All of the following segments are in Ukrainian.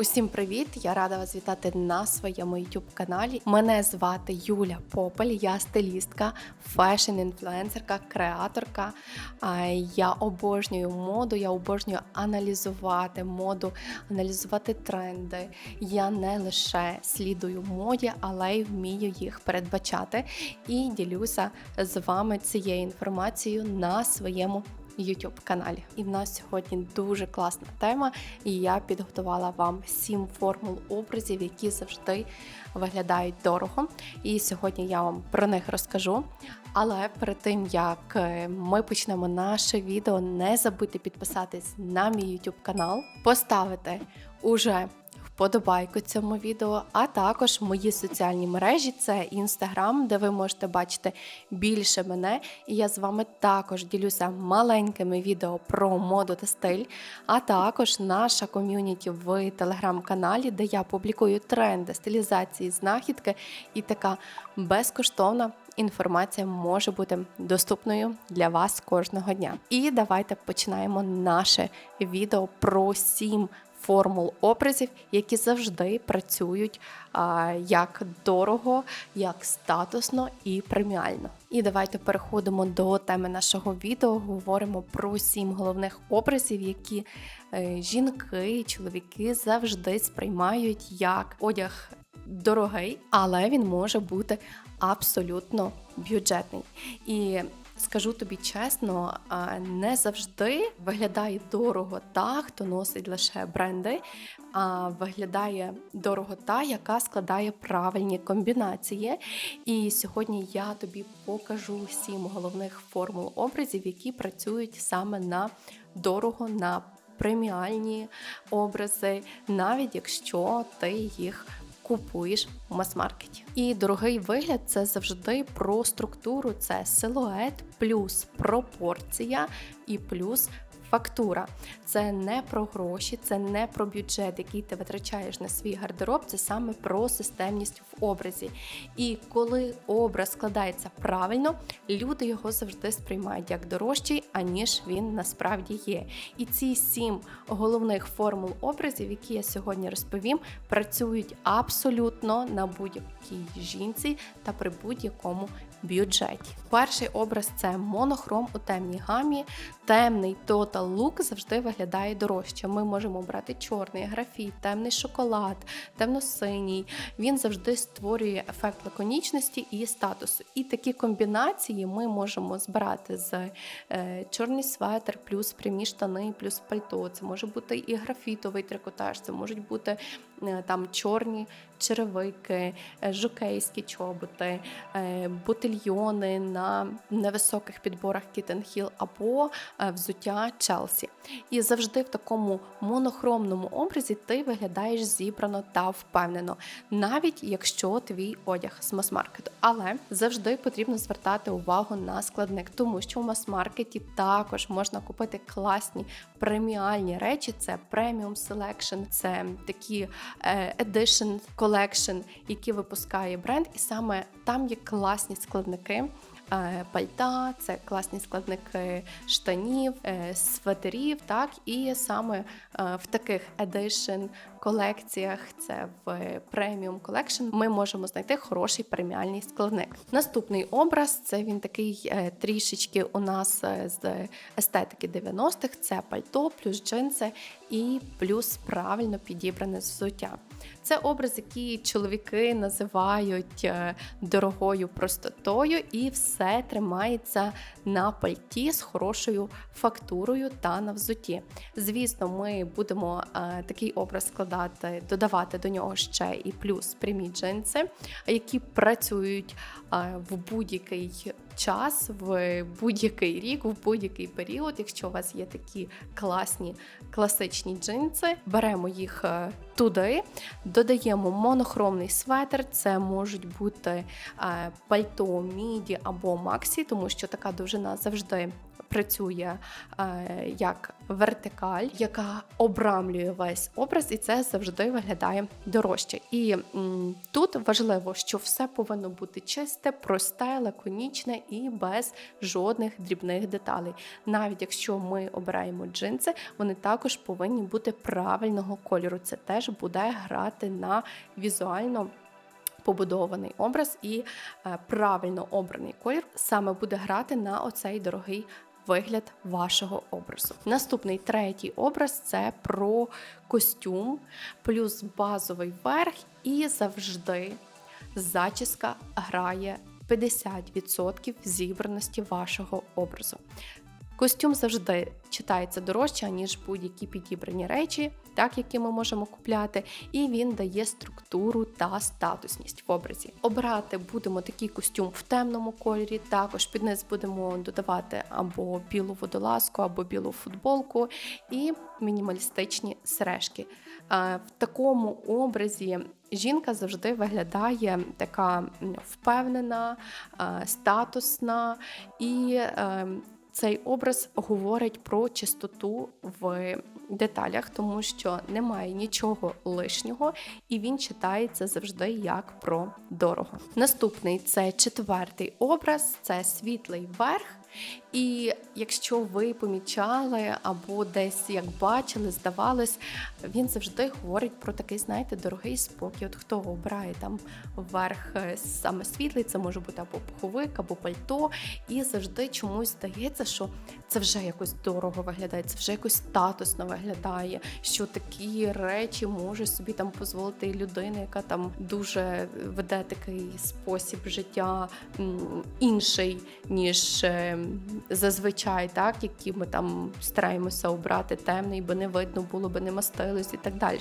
Усім привіт! Я рада вас вітати на своєму youtube каналі. Мене звати Юля Попель, я стилістка, фешн-інфлюенсерка, креаторка. Я обожнюю моду, я обожнюю аналізувати моду, аналізувати тренди. Я не лише слідую моді, але й вмію їх передбачати і ділюся з вами цією інформацією на своєму YouTube каналі. І в нас сьогодні дуже класна тема, і я підготувала вам сім формул образів, які завжди виглядають дорого. І сьогодні я вам про них розкажу. Але перед тим як е, ми почнемо наше відео, не забудьте підписатись на мій YouTube канал, поставити уже вподобайку цьому відео, а також мої соціальні мережі це інстаграм, де ви можете бачити більше мене. І я з вами також ділюся маленькими відео про моду та стиль, а також наша ком'юніті в телеграм-каналі, де я публікую тренди, стилізації, знахідки і така безкоштовна. Інформація може бути доступною для вас кожного дня. І давайте починаємо наше відео про сім формул образів, які завжди працюють як дорого, як статусно і преміально. І давайте переходимо до теми нашого відео. Говоримо про сім головних образів, які е, жінки і чоловіки завжди сприймають як одяг. Дорогий, але він може бути абсолютно бюджетний. І скажу тобі чесно, не завжди виглядає дорого та, хто носить лише бренди, а виглядає дорого та, яка складає правильні комбінації. І сьогодні я тобі покажу сім головних формул образів, які працюють саме на дорого, на преміальні образи, навіть якщо ти їх купуєш у мас-маркеті. І дорогий вигляд це завжди про структуру, це силует, плюс пропорція і плюс Фактура це не про гроші, це не про бюджет, який ти витрачаєш на свій гардероб, це саме про системність в образі. І коли образ складається правильно, люди його завжди сприймають як дорожчий, аніж він насправді є. І ці сім головних формул образів, які я сьогодні розповім, працюють абсолютно на будь-якій жінці та при будь-якому бюджеті. Перший образ це монохром у темній гамі. Темний Total Look завжди виглядає дорожче. Ми можемо брати чорний, графіт, темний шоколад, темно-синій. Він завжди створює ефект лаконічності і статусу. І такі комбінації ми можемо збирати з е, чорний светр, плюс прямі штани, плюс пальто. Це може бути і графітовий трикотаж, це можуть бути е, там чорні черевики, е, жокейські чоботи, ботильйони на невисоких підборах Kitten Hill або взуття Челсі. І завжди в такому монохромному образі ти виглядаєш зібрано та впевнено, навіть якщо твій одяг з мас-маркету. Але завжди потрібно звертати увагу на складник, тому що в мас-маркеті також можна купити класні преміальні речі: це преміум селекшн, це такі edition колекшн, які випускає бренд, і саме там є класні складники. Е, пальта, це класні складники штанів, е, светерів, так і саме е, в таких edition колекціях, це в преміум колекшн, ми можемо знайти хороший преміальний складник. Наступний образ це він такий трішечки у нас з естетики 90-х. Це пальто, плюс джинси і плюс правильно підібране взуття. Це образ, який чоловіки називають дорогою простотою, і все тримається на пальті з хорошою фактурою та на взуті. Звісно, ми будемо такий образ складати, додавати до нього ще і плюс прямі джинси, які працюють в будь-який час, в будь-який рік, в будь-який період. Якщо у вас є такі класні класичні джинси, беремо їх е, туди, додаємо монохромний светр, це можуть бути е, пальто, міді або максі, тому що така довжина завжди працює е, як вертикаль, яка обрамлює весь образ, і це завжди виглядає дорожче. І тут важливо, що все повинно бути чисте, просте, лаконічне і без жодних дрібних деталей. Навіть якщо ми обираємо джинси, вони також повинні бути правильного кольору. Це теж буде грати на візуально побудований образ і е, правильно обраний колір саме буде грати на оцей дорогий вигляд вашого образу. Наступний третій образ це про костюм, плюс базовий верх, і завжди зачіска грає 50% зібраності вашого образу. Костюм завжди читається дорожче, ніж будь-які підібрані речі, так які ми можемо купляти, і він дає структуру та статусність в образі. Обирати будемо такий костюм в темному кольорі. Також під низ будемо додавати або білу водолазку, або білу футболку і мінімалістичні сережки. В такому образі. Жінка завжди виглядає така впевнена, статусна і ем, цей образ говорить про чистоту в деталях, тому що немає нічого лишнього, і він читається завжди як про дорого. Наступний це четвертий образ, це світлий верх. І якщо ви помічали або десь як бачили, здавалось, він завжди говорить про такий, знаєте, дорогий спокій. От хто обирає там вверх е, саме світлий, це може бути або пуховик, або пальто. І завжди чомусь здається, що це вже якось дорого виглядає, це вже якось статусно виглядає, що такі речі може собі там дозволити людина, яка там дуже веде такий спосіб життя інший, ніж е, зазвичай, так, які ми там стараємося обрати темний, бо не видно було, би не мастилось і так далі.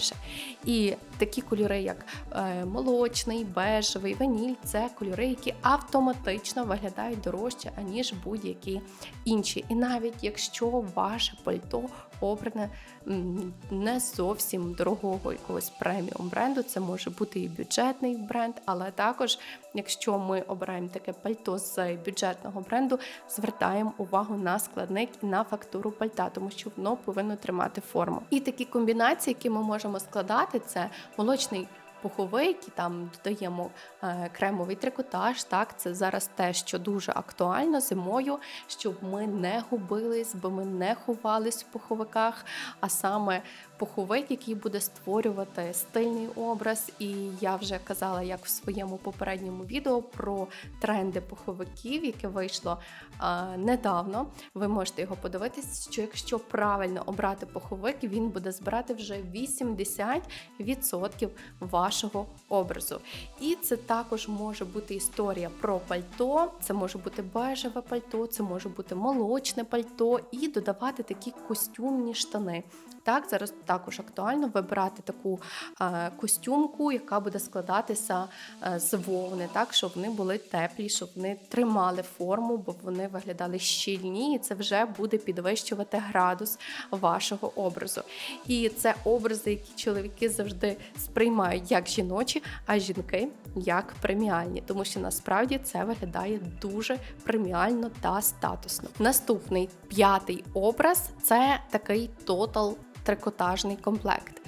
І такі кольори, як е, молочний, бежевий, ваніль це кольори, які автоматично виглядають дорожче, аніж будь-які інші. І навіть якщо ваше пальто обране не зовсім дорогого якогось преміум бренду, це може бути і бюджетний бренд, але також, якщо ми обираємо таке пальто з бюджетного бренду, звертаємо увагу на складник і на фактуру пальта, тому що воно повинно тримати форму. І такі комбінації, які ми можемо складати, це молочний пуховик і там додаємо е, кремовий трикотаж. Так, це зараз те, що дуже актуально зимою, щоб ми не губились, бо ми не ховались в пуховиках, а саме пуховик, який буде створювати стильний образ. І я вже казала, як в своєму попередньому відео про тренди пуховиків, яке вийшло е, недавно. Ви можете його подивитись, що якщо правильно обрати пуховик, він буде збирати вже 80% вашого образу. І це також може бути історія про пальто, це може бути бежеве пальто, це може бути молочне пальто, і додавати такі костюмні штани. Так, зараз також актуально вибирати таку е, костюмку, яка буде складатися е, з вовни, так, щоб вони були теплі, щоб вони тримали форму, бо вони виглядали щільні, і це вже буде підвищувати градус вашого образу. І це образи, які чоловіки завжди сприймають як жіночі, а жінки як преміальні, тому що насправді це виглядає дуже преміально та статусно. Наступний п'ятий образ це такий тотал трикотажний комплект.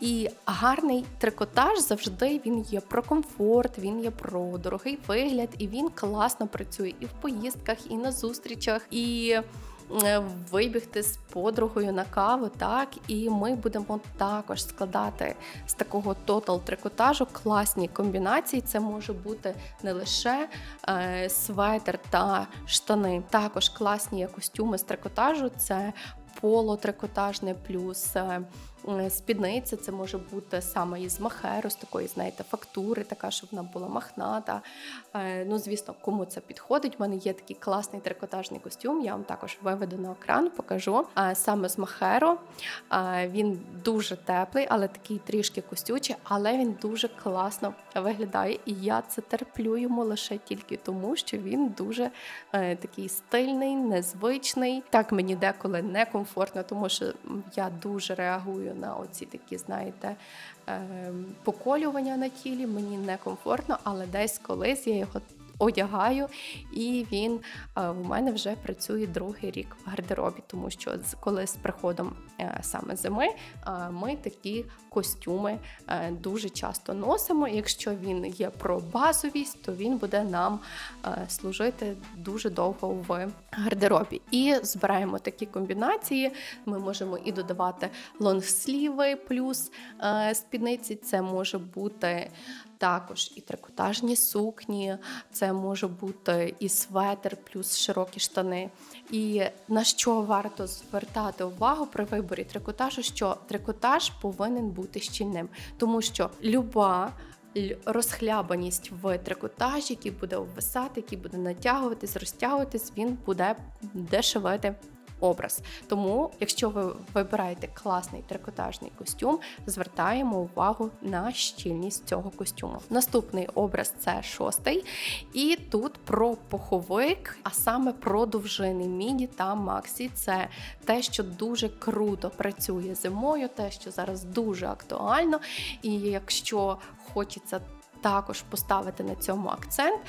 І гарний трикотаж завжди він є про комфорт, він є про дорогий вигляд, і він класно працює і в поїздках, і на зустрічах, і е, вибігти з подругою на каву. Так, і ми будемо також складати з такого тотал трикотажу класні комбінації. Це може бути не лише е, светр та штани, також класні костюми з трикотажу. Це поло трикотажне плюс е, спідниця. Це може бути саме із махеру, з такої, знаєте, фактури, така, щоб вона була махната. Е, ну, звісно, кому це підходить. У мене є такий класний трикотажний костюм. Я вам також виведу на екран, покажу. Е, саме з махеру. Він дуже теплий, але такий трішки костючий, але він дуже класно виглядає. І я це терплю йому лише тільки тому, що він дуже такий стильний, незвичний. Так мені деколи некомфортно, тому що я дуже реагую на оці такі, знаєте, ем, поколювання на тілі. Мені некомфортно, але десь колись я його одягаю, і він е, у мене вже працює другий рік в гардеробі, тому що коли з приходом е, саме зими е, ми такі костюми дуже часто носимо. Якщо він є про базовість, то він буде нам служити дуже довго в гардеробі. І збираємо такі комбінації. Ми можемо і додавати лонгсліви плюс спідниці. Це може бути також і трикотажні сукні, це може бути і светр, плюс широкі штани. І на що варто звертати увагу при виборі трикотажу, що трикотаж повинен бути щільним, тому що люба розхлябаність в трикотажі, який буде обвисати, який буде натягуватись, розтягуватись, він буде дешевити образ. Тому, якщо ви вибираєте класний трикотажний костюм, звертаємо увагу на щільність цього костюму. Наступний образ це шостий. І тут про пуховик, а саме про довжини міні та максі. Це те, що дуже круто працює зимою, те, що зараз дуже актуально. І якщо хочеться також поставити на цьому акцент.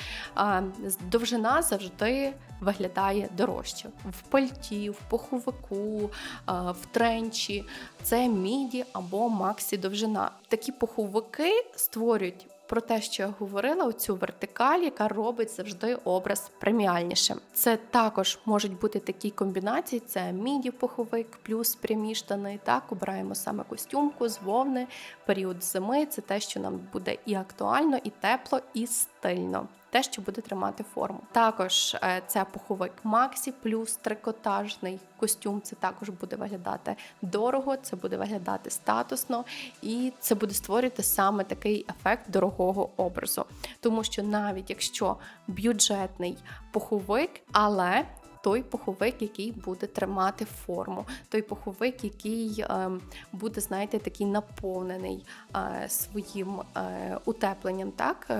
Довжина завжди виглядає дорожче в пальті, в пуховику, в тренчі. Це міді або максі довжина. Такі пуховики створюють. Про те, що я говорила, оцю вертикаль, яка робить завжди образ преміальнішим. Це також можуть бути такі комбінації: це міді пуховик плюс прямі штани. Так, обираємо саме костюмку з вовни, період зими. Це те, що нам буде і актуально, і тепло, і стильно. Те, що буде тримати форму. Також е, це пуховик Максі плюс трикотажний костюм. Це також буде виглядати дорого, це буде виглядати статусно, і це буде створювати саме такий ефект дорогого образу. Тому що навіть якщо бюджетний пуховик, але той пуховик, який буде тримати форму, той пуховик, який е, буде, знаєте, такий наповнений е, своїм е, утепленням, так.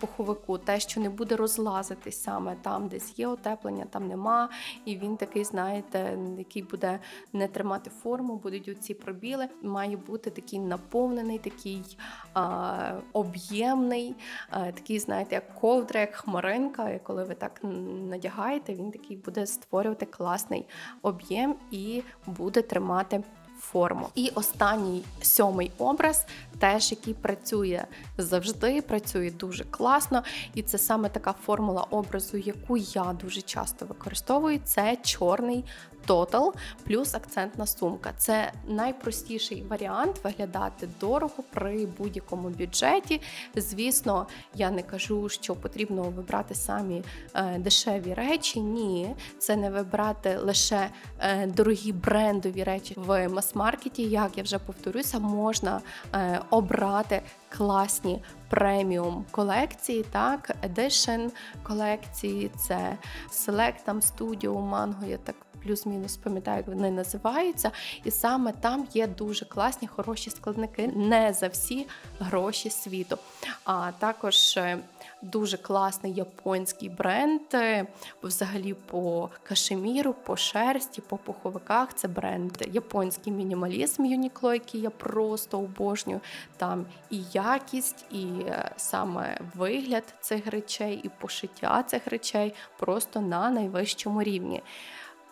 Пуховику, те, що не буде розлазитись саме там, десь є утеплення, там нема. І він такий, знаєте, який буде не тримати форму, будуть оці пробіли. Має бути такий наповнений, такий а, об'ємний, а, такий, знаєте, як ковдра, як хмаринка. І коли ви так надягаєте, він такий буде створювати класний об'єм і буде тримати форму. І останній сьомий образ, теж який працює завжди, працює дуже класно. І це саме така формула образу, яку я дуже часто використовую. Це чорний тотал плюс акцентна сумка. Це найпростіший варіант виглядати дорого при будь-якому бюджеті. Звісно, я не кажу, що потрібно вибрати самі е, дешеві речі. Ні, це не вибрати лише е, дорогі брендові речі в мас-маркеті. Як я вже повторюся, можна е, обрати класні преміум колекції, так, Edition колекції, це Select, там Studio, Mango, я так плюс-мінус пам'ятаю, як вони називаються. І саме там є дуже класні, хороші складники не за всі гроші світу. А також е, дуже класний японський бренд, е, взагалі по кашеміру, по шерсті, по пуховиках. Це бренд японський мінімалізм Uniqlo, який я просто обожнюю. Там і якість, і е, саме вигляд цих речей, і пошиття цих речей просто на найвищому рівні.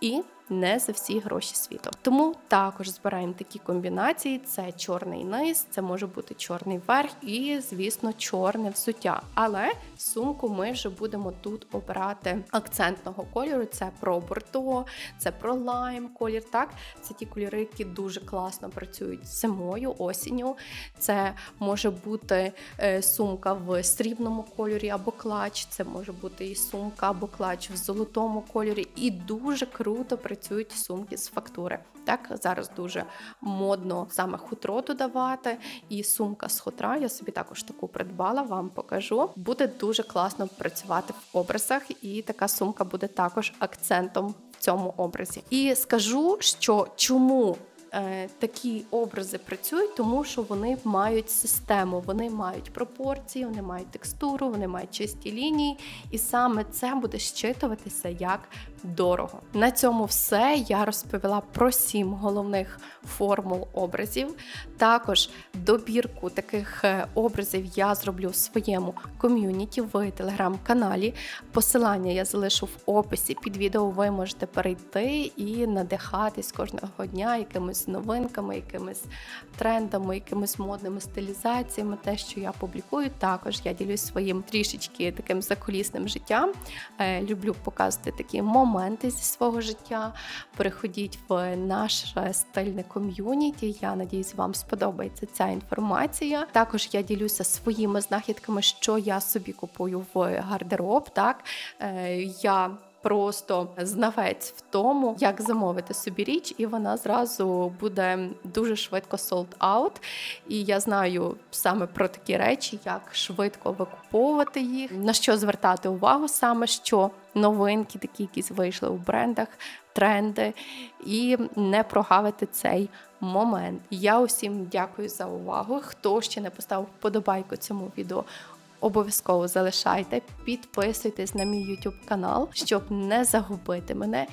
І не за всі гроші світу. Тому також збираємо такі комбінації: це чорний низ, це може бути чорний верх і, звісно, чорне взуття. Але сумку ми вже будемо тут обирати акцентного кольору. Це про бордо, це про лайм колір. Так, це ті кольори, які дуже класно працюють зимою, осінню. Це може бути е, сумка в срібному кольорі або клач. Це може бути і сумка або клач в золотому кольорі. І дуже круто працюють сумки з фактури. Так, зараз дуже модно саме хутро додавати. І сумка з хутра, я собі також таку придбала, вам покажу. Буде дуже класно працювати в образах, і така сумка буде також акцентом в цьому образі. І скажу, що чому е, такі образи працюють, тому що вони мають систему, вони мають пропорції, вони мають текстуру, вони мають чисті лінії, і саме це буде щитуватися як дорого. На цьому все. Я розповіла про сім головних формул образів. Також добірку таких е, образів я зроблю в своєму ком'юніті в телеграм-каналі. Посилання я залишу в описі під відео. Ви можете перейти і надихатись кожного дня якимись новинками, якимись трендами, якимись модними стилізаціями. Те, що я публікую, також я ділюсь своїм трішечки таким закулісним життям. Е, Люблю показувати такі моменти зі свого життя. Переходіть в наше стильне ком'юніті. Я надіюсь, вам сподобається ця інформація. Також я ділюся своїми знахідками, що я собі купую в гардероб. Так Е, я. Просто знавець в тому, як замовити собі річ, і вона зразу буде дуже швидко sold out. І я знаю саме про такі речі, як швидко викуповувати їх, на що звертати увагу, саме що новинки, такі якісь вийшли у брендах, тренди, і не прогавити цей момент. Я усім дякую за увагу. Хто ще не поставив вподобайку цьому відео, Обов'язково залишайте, підписуйтесь на мій YouTube канал, щоб не загубити мене.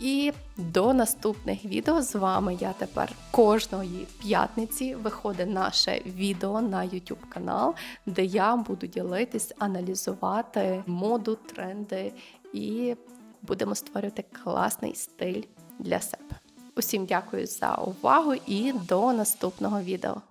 І до наступних відео з вами я тепер кожної п'ятниці виходить наше відео на YouTube канал, де я буду ділитись, аналізувати моду, тренди і будемо створювати класний стиль для себе. Усім дякую за увагу і до наступного відео.